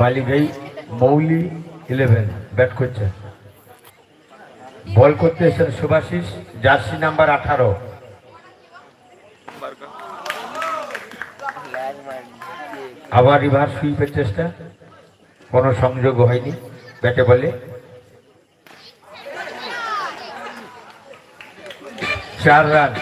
বালিগাই মৌলি eleven bat করছে। বল করতে এসেছেন সুভাশিস জার্সি নাম্বার আঠারো। আবার রিভার সুইপের চেষ্টা, কোনো সংযোগ হয়নি ব্যাটে বলে। চার রান।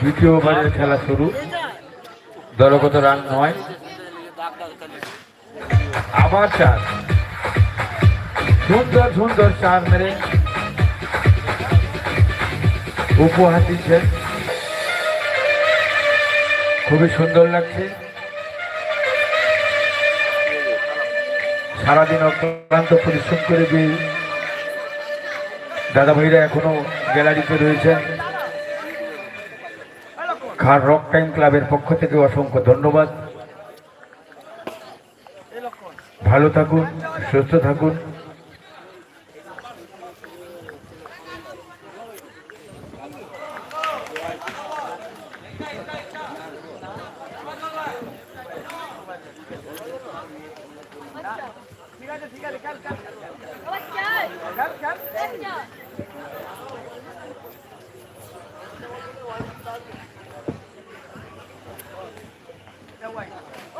দ্বিতীয় ওভারের খেলা শুরু। দলগত রান নয়। আবার চার। সুন্দর সুন্দর চার মেরে উপহার দিচ্ছেন খুবই সুন্দর লাগছে। সারাদিন অক্লান্ত পরিশ্রম করে যে দাদা ভাইরা এখনও গ্যালারিতে রয়েছেন। খার রক টাইম ক্লাবের পক্ষ থেকে অসংখ্য ধন্যবাদ। ভালো থাকুন সুস্থ থাকুন।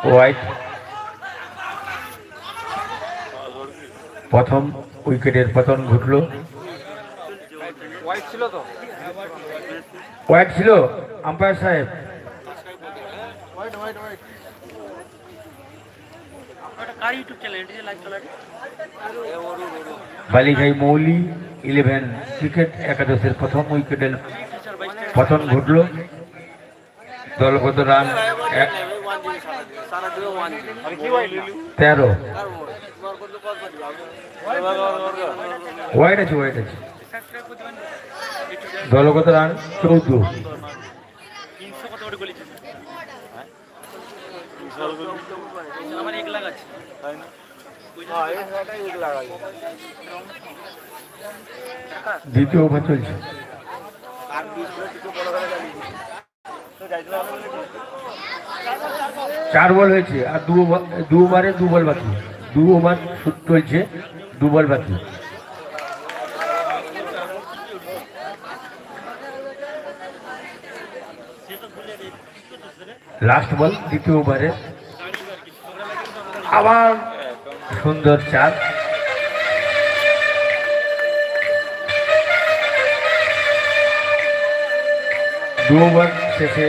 হোয়াইট প্রথম উইকেটের পতন ঘটল। হোয়াইট ছিল তো? হোয়াইট ছিল? আম্পায়ার সাহেব। বালিঘাই মৌলি ইলেভেন ক্রিকেট একাদশের প্রথম উইকেটের পতন ঘটল। দলগত রান এক- সারা দিও ওয়ান আর কি হোয়াইট তেরো। হোয়াইট আছে হোয়াইট আছে। দলগত রান? চৌদ্দ। দ্বিতীয় ওভার চলছে। চার বল হয়েছে, আর দু দু ওভারে দু বল বাকি। দু ওভার চলছে দু বল বাকি। লাস্ট বল দ্বিতীয় ওভারে। আবার সুন্দর চার। দু ওভার শেষে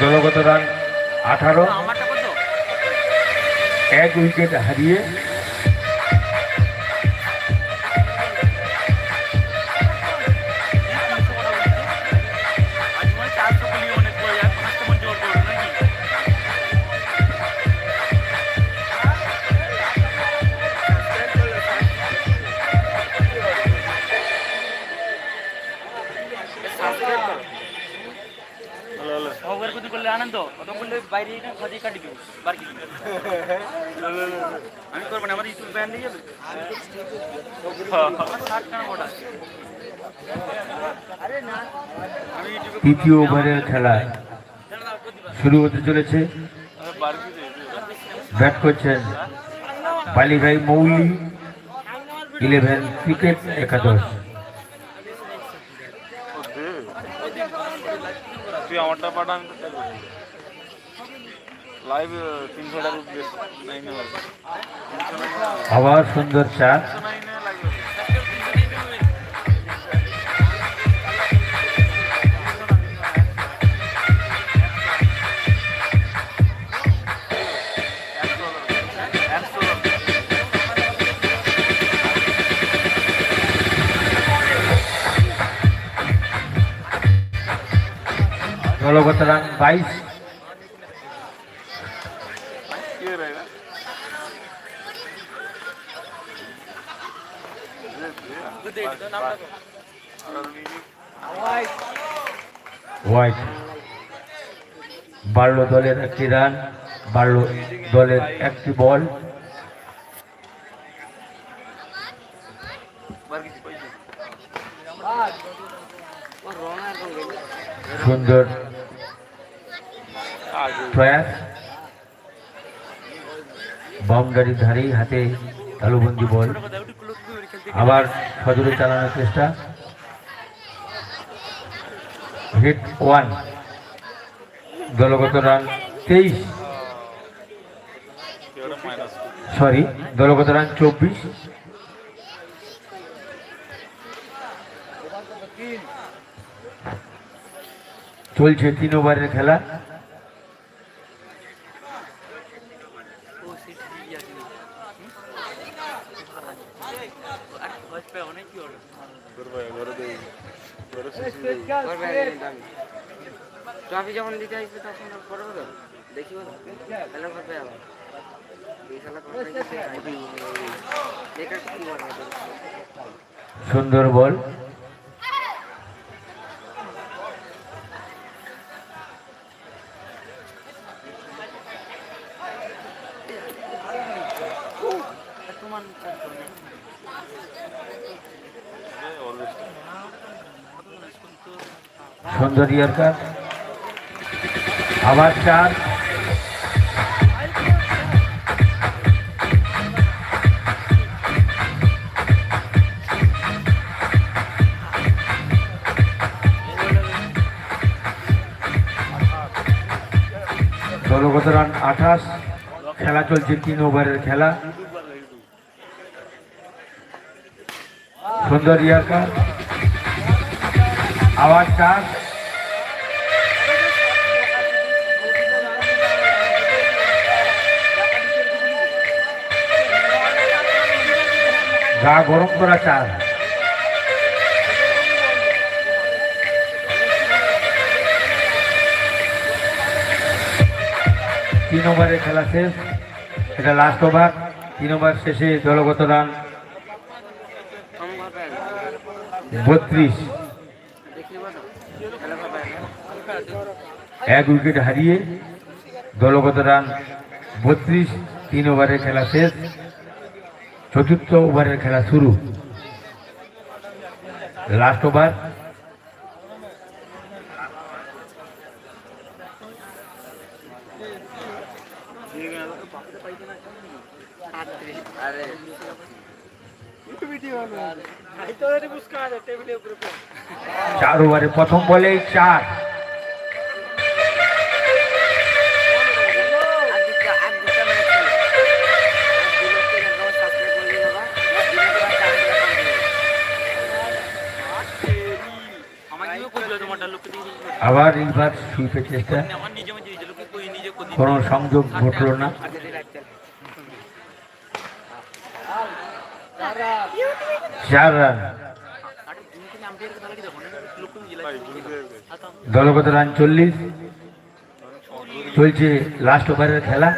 দলগত রান আঠারো। এক উইকেট হারিয়ে বাইরে এখানে খোঁজে কাটি দেবো বার কি আমি করব না আমার ইউটিউব ব্যান্ড নিয়ে যাবে? তৃতীয় ওভারের খেলা শুরু হতে চলেছে। ব্যাট করছেন বালিভাই মৌলি ইলেভেন ক্রিকেট একাদশ। তুই আমারটা পাঠা আমি লাইভ তিনশো টাকা বেশ নাইনে হবে আবার সুন্দর দলগত রান বাইশ। হোয়াইট বাড়লো দলের একটি রান বাড়লো দলের একটি বল সুন্দর প্রয়াস। বাউন্ডারি ধারেই হাতে তালুবন্দি বল আবার সজোরে চালানোর চেষ্টা। হিট ওয়ান দলগত রান তেইশ। সরি দলগত রান চব্বিশ। চলছে তিন ওভারের খেলা ও সিট দিয়ে আছে আর ভয় পেয়ে অনেক কি হলো ট্রফি যখন দিতে আসবে তখন করব তো দেখিব তাহলে করবে আবার? সুন্দর বল। ইয়ারকার আবার চার। দলগত রান আঠাশ। খেলা চলছে তিন ওভারের খেলা। সুন্দর ইয়ারকার আবার চার। গা গরম করা চার তিন ওভারে খেলা শেষ, এটা লাস্ট ওভার তিন ওভার শেষে দলগত রান। বত্রিশ। এক উইকেট হারিয়ে দলগত রান। বত্রিশ, তিন ওভারে খেলা শেষ। চতুর্থ ওভারের খেলা শুরু। লাস্ট ওভার চার ওভারে প্রথম বলে চার। আবার এইবার শুনতে চেষ্টা কোনো সংযোগ ঘটল না। চার রান দলগত রান চল্লিশ, চলছে লাস্ট ওভারের খেলা।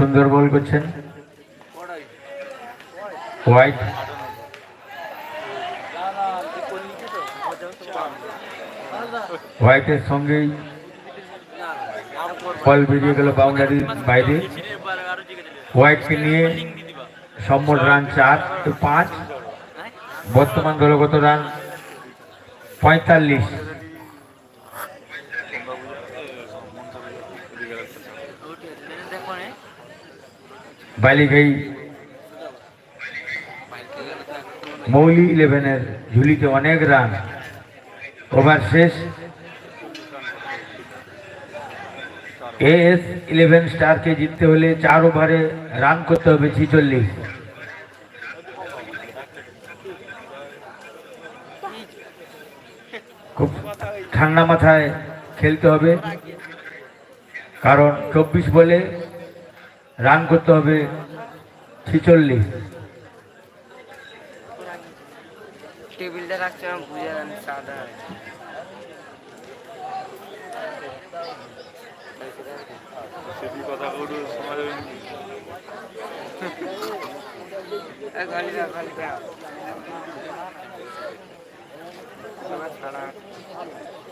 সুন্দর বল করছেন। হোয়াইট হোয়াইটের সঙ্গেই বল বেরিয়ে গেল বাউন্ডারির বাইরে। হোয়াইটকে নিয়ে সম্মত রান চার পাঁচ। বর্তমান দলগত রান পঁয়তাল্লিশ ওটি দেখো না বালিঘাই মৌলি ইলেভেনের ঝুলিতে অনেক রান। ওভার শেষ। এএস ইলেভেন স্টারকে জিততে হলে চার ওভারে রান করতে হবে ছিচল্লিশ। খুব ঠান্ডা মাথায় খেলতে হবে। কারণ চব্বিশ বলে রান করতে হবে ছিচল্লিশ। টেবিলটা জানি সাদা। না ছাড়া।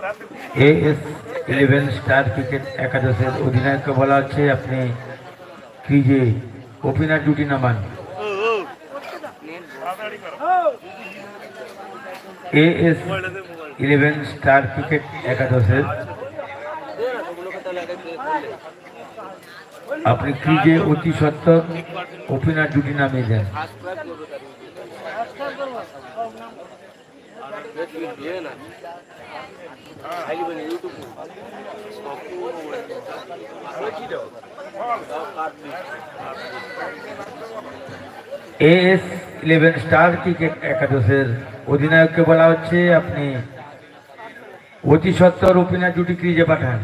পেয়েছে এএস ইলেভেন স্টার ক্রিকেট একাদশের অধিনায়ককে বলা হচ্ছে, আপনি ক্রিজে ওপেনার ডিউটি নামান? নেট এএস ইলেভেন স্টার ক্রিকেট একাদশের আপনি ক্রিজে অতি সত্ত্বর ওপেনার ডিউটি নামিয়ে দেন? এএস ইলেভেন স্টার ক্রিকেট একাদশের অধিনায়ককে বলা হচ্ছে, আপনি অতি সত্তর ওপেনার জুটি ক্রিজে পাঠান।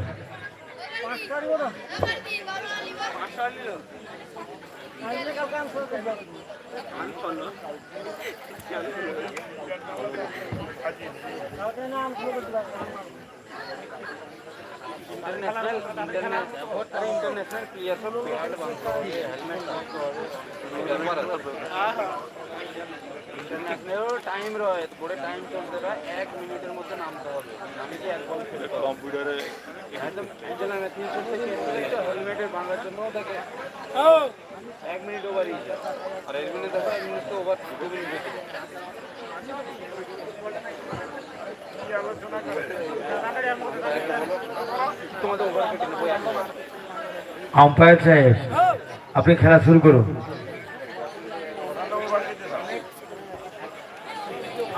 ইন্টারন্যাশনাল প্লেয়ার সব ইন্টারন্যাশনাল টাইম রয়ে পুরো টাইম চলতে রয় এক মিনিটের মধ্যে নামতে হবে আমি কি এক বল খেলতে কম্পিউটারে একদম এই জন্য আমি তিনশো থেকে হেলমেটের ভাঙার জন্য দেখে এক মিনিট ওভার আর এক মিনিট দেখো এক মিনিট তো ওভার দু মিনিট বেশি তোমাদের ওভার কেটে নেব এক ওভার আম্পায়ার সাহেব, আপনি খেলা শুরু করুন।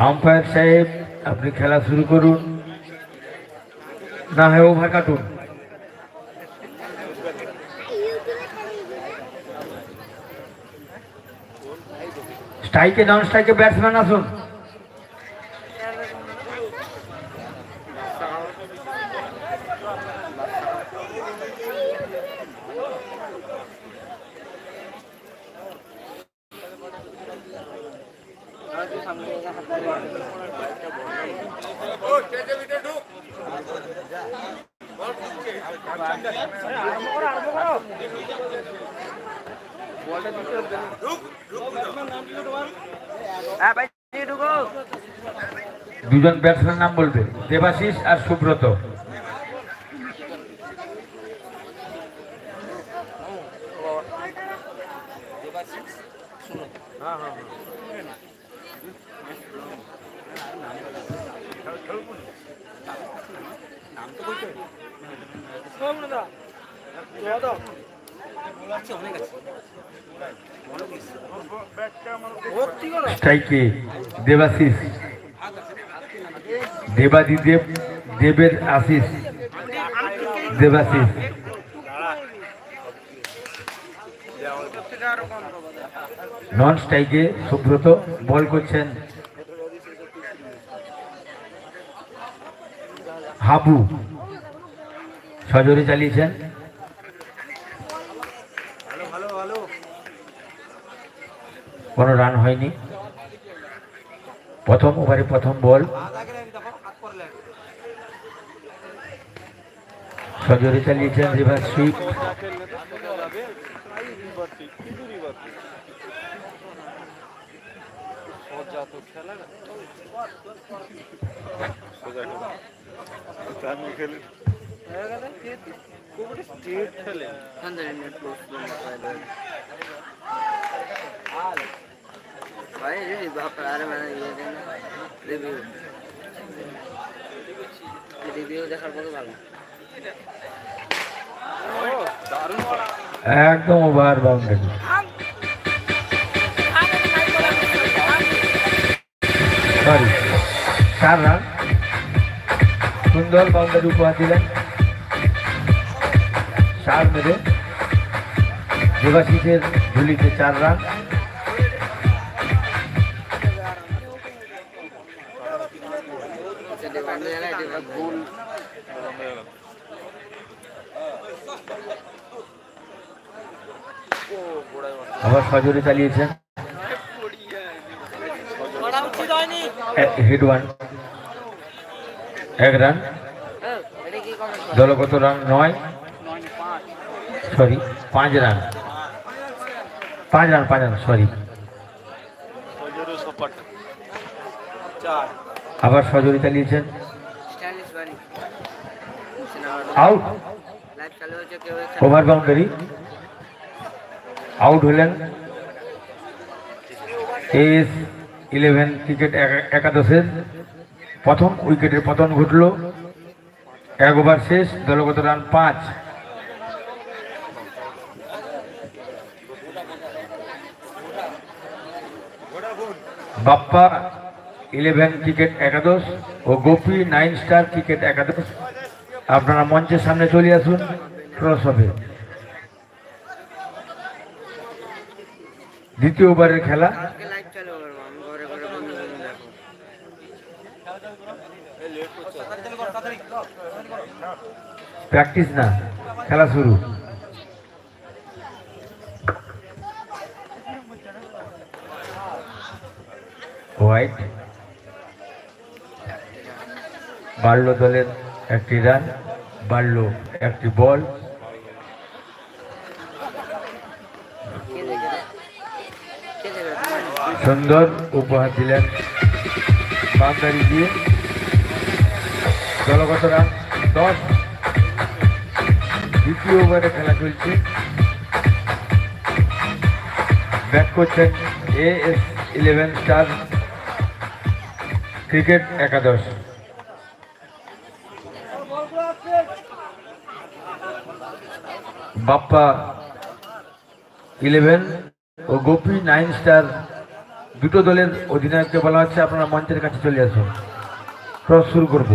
আম্পায়ার সাহেব, আপনি খেলা শুরু করুন। না হয় ওভার কাটুন। স্ট্রাইকে নন স্ট্রাইকে ব্যাটসম্যান আসুন হ্যাঁ ভাই ঢুকো দুজন ব্যাটসম্যান নাম বলবে দেবাশিস আর সুব্রত। স্ট্রাইকে দেবাশিস। দেবাদিদেব দেবের আশিস দেবাশিস নন স্ট্রাইকে সুব্রত বল করছেন। হাবু। সজোরে চালিয়েছেন। কোনো রান হয়নি। প্রথম ওভারে প্রথম বল। সজোরে চালিয়েছেন রিভার সুইপ। রিভিউ দেখার পরে ভালো। একদম ওভার বাউন্ডারি সরি চার রান? সুন্দর বাউন্ডারি উপহার দিলেন। চার মেরে। দেবাশিসের ঝুলিতে চার রান। আবার সজোরে চালিয়েছেন হেড ওয়ান এক রান দলগত রান নয়। সরি পাঁচ রান পাঁচ রান পাঁচ রান সরি আবার সজোরে চালিয়েছেন আউট ওভার বাউন্ডারি আউট হলেন। এস ইলেভেন ক্রিকেট একা- একাদশের প্রথম উইকেটের পতন ঘটল। এক ওভার শেষ, দলগত রান পাঁচ। বাপ্পা ইলেভেন ক্রিকেট একাদশ ও গোপী নাইন স্টার ক্রিকেট একাদশ। আপনারা মঞ্চের সামনে চলে আসুন, ক্রস হবে। দ্বিতীয় ওভারের খেলা? প্র্যাকটিস না, খেলা শুরু। হোয়াইট। বাড়লো দলের একটি রান, বাড়লো একটি বল কে দেখে কে দেখে তোমার সুন্দর উপহার দিলেন বাউন্ডারি দিয়ে। দলগত দশ দ্বিতীয় ওভারে খেলা চলছে। ব্যাট করছেন A S eleven star cricket একাদশ। বাপ্পা ইলেভেন ও গোপী নাইন স্টার দুটো দলের অধিনায়ককে বলা হচ্ছে, আপনারা মঞ্চের কাছে চলে আসুন। ক্রস শুরু করব।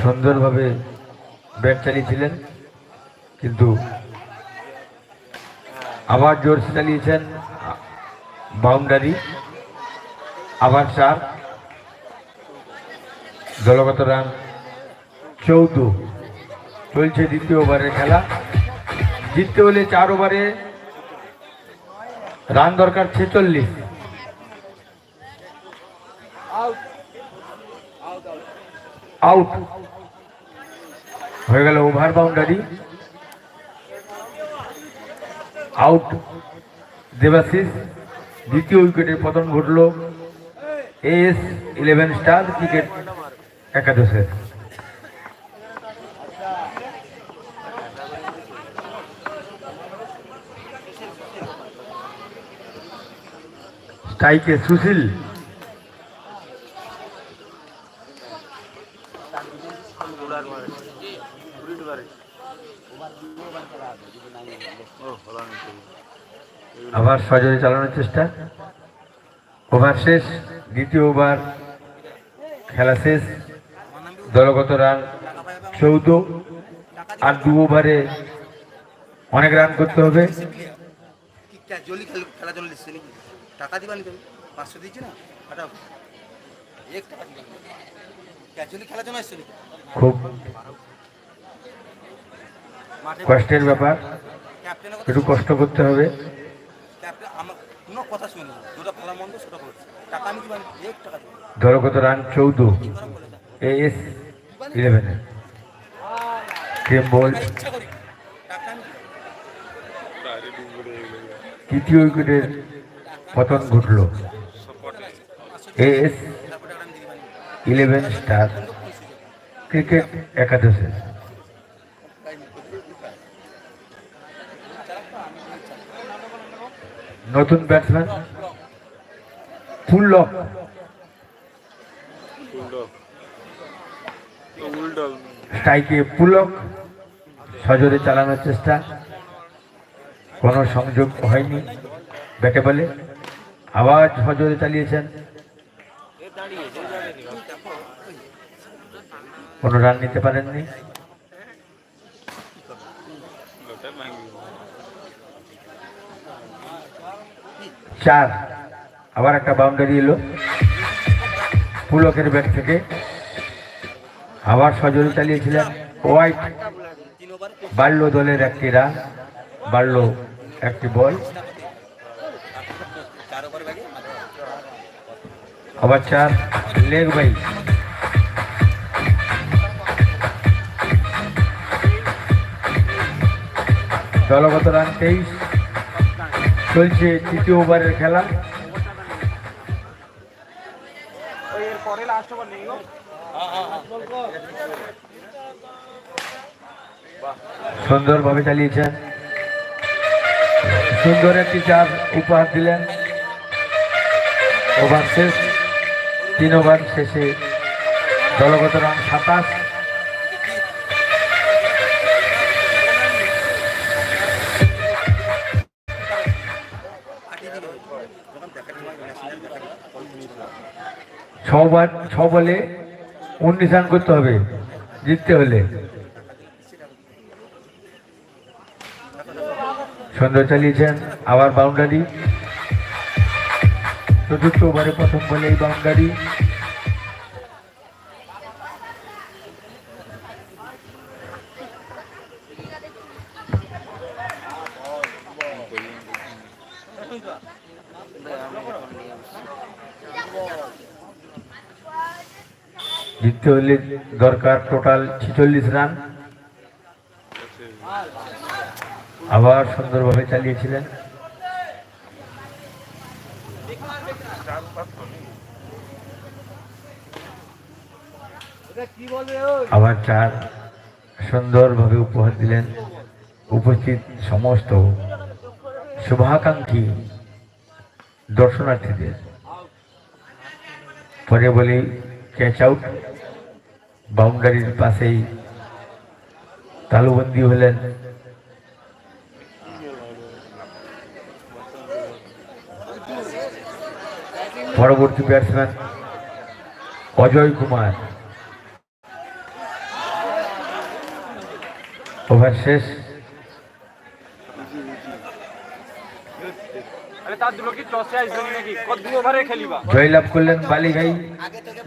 সুন্দরভাবে ব্যাট চালিয়েছিলেন, কিন্তু আবার জোরসে চালিয়েছেন বাউন্ডারি, আবার চার, দলগত রান চৌদ্দ। চলছে দ্বিতীয় ওভারের খেলা। জিততে হলে চার ওভারে রান দরকার ছেচল্লিশ। আউট। হয়ে গেল ওভার বাউন্ডারি। আউট। দেবাশিস দ্বিতীয় উইকেটের পতন ঘটল। এস ইলেভেন স্টার ক্রিকেট একাদশের। স্ট্রাইকে সুশীল। আবার সজরে চালানোর চেষ্টা। ওভার শেষ দ্বিতীয় ওভার খেলা শেষ। দলগত রান চৌদ্দ। আর দু ওভারে অনেক রান করতে হবে। কি ক্যাজুয়ালি টাকা দিবানি তুমি পাঁচশো দিয়েছি না? হাটাও এক টাকা দিবানি ক্যাজুয়ালি খেলার জন্য নাকি খুব কষ্টের ব্যাপার। একটু কষ্ট করতে হবে। দিবানি দলগত রান চৌদ্দ। এস ইলেভেনের টেম বল। তৃতীয় উইকেটের পতন ঘটল। এস ইলেভেন স্টার ক্রিকেট একাদশে। নতুন ব্যাটসম্যান ফুল স্ট্রাইকে পুলক সজোরে চালানোর চেষ্টা। কোনো সংযোগ হয়নি ব্যাটে বলে। আবার সজোরে চালিয়েছেন। কোনো রান নিতে পারেননি। চার। আবার একটা বাউন্ডারি এলো। পুলকের ব্যাট থেকে। আবার সজোরে চালিয়েছিলেন। হোয়াইট বাড়লো দলের একটি রান, বাড়লো একটি বল চার ওভার ব্যাগে আবার চার, লেগ বাইক দলগত রান তেইশ। চলছে তৃতীয় ওভারের খেলা। সুন্দরভাবে চালিয়েছেন। সুন্দর একটি চার উপহার দিলেন। ওভার শেষ। তিন ওভার শেষে দলগত রান সাতাশ। ছ ওভার ছ বলে উনিশ রান করতে হবে, জিততে হলে। সুন্দর চালিয়েছেন, আবার বাউন্ডারি চতুর্থ ওভারে প্রথম বলে এই বাউন্ডারি জিততে হলে দরকার টোটাল ছিচল্লিশ রান। আবার সুন্দরভাবে চালিয়েছিলেন। আবার চার সুন্দরভাবে উপহার দিলেন। উপস্থিত সমস্ত শুভাকাঙ্ক্ষী দর্শনার্থীদের। পরে বলি ক্যাচ আউট বাউন্ডারির পাশেই তালুবন্দি হলেন। পরবর্তী ব্যাটসম্যান অজয় কুমার। ওভার শেষ জয়লাভ করলেন Balighai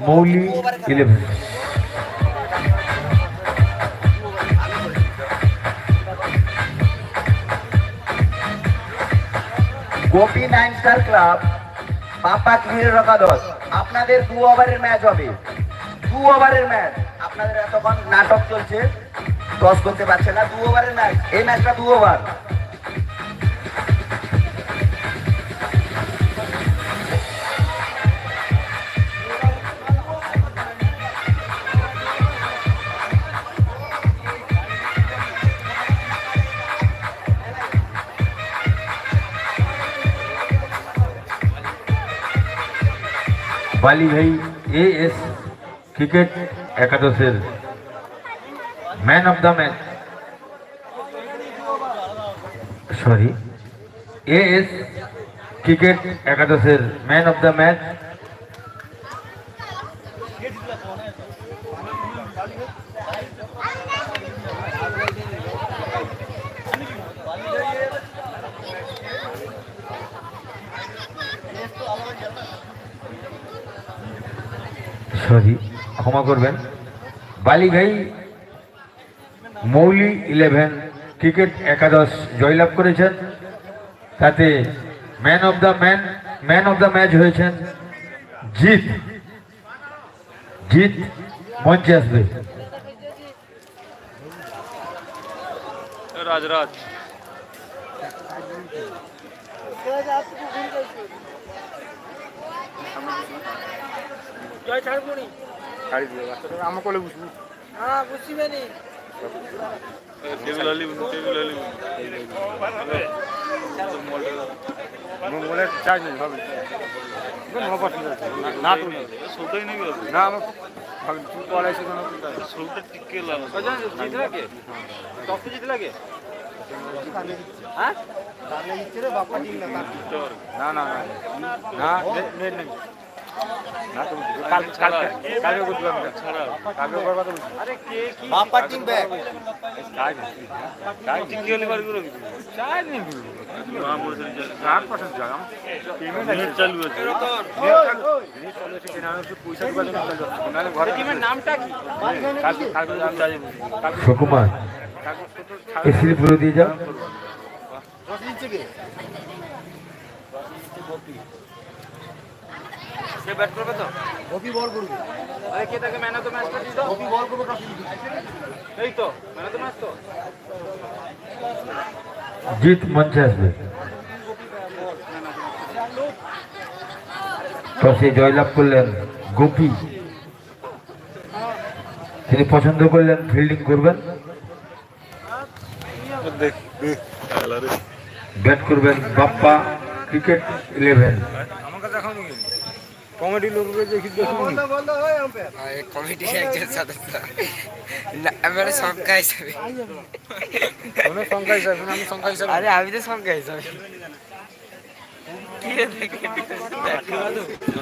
Mouli eleven. Gopi nine star club পাপা ক্লিয়ার একাদশ আপনাদের দু ওভারের ম্যাচ হবে। দু ওভারের ম্যাচ। আপনাদের এতক্ষণ নাটক চলছে। টস করতে পারছে না, দু ওভারের ম্যাচ এই ম্যাচটা দু over Balighai A S cricket একাদশের man of the match sorry A S cricket একাদশের man of the match sorry ক্ষমা করবেন। বালিঘাই মৌলি ইলেভেন ক্রিকেট একাদশ জয়লাভ করেছেন। তাতে man of the man man of the match হয়েছেন জিত জিত মঞ্চে আসবে। রাজরাজ। জয় ছাড়বনি ছাড়ি দিও বাচ্চাটা আমার কোলে বসবো। হ্যাঁ বুঝিবে নি টেবিল আলি টেবিল আলি মোবাইলে চার্জ নেই হবে না তো সৌদাই নেই না আমার হ্যাঁ না না না না সুকুমার এই স্লিপগুলো দিয়ে যাও সে ব্যাট করবে তো? আরে কে তাকে ম্যান অফ দ্য বল করবে এই তো ম্যান অফ দ্য ম্যাচ তো। জিৎ মঞ্চে আসবে। টসে জয়লাভ করলেন গোপী। তিনি পছন্দ করলেন ফিল্ডিং করবেন। ব্যাট করবেন বাপ্পা ক্রিকেট ইলেভেন কমেডি লোককে দেখি কমিটির একজন সদস্য না আমরা সংখ্যা হিসাবে। কোনো সংখ্যা হিসাবে আমি সংখ্যা হিসাবে। আরে আমি তো সংখ্যা হিসাবে।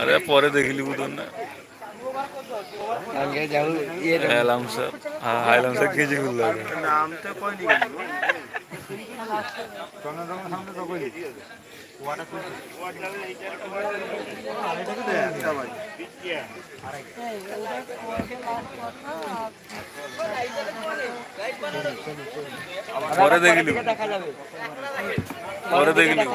আরে পরে দেখিলি বুঝুন না? আগে যাও আইলাম স্যার হ্যাঁ আইলাম স্যার কেজি খুললো পরে দেখিলি দেখা যাবে পরে দেখিলি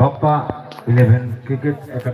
বাপ্পা ইলেভেন ক্রিকেট একাডেমি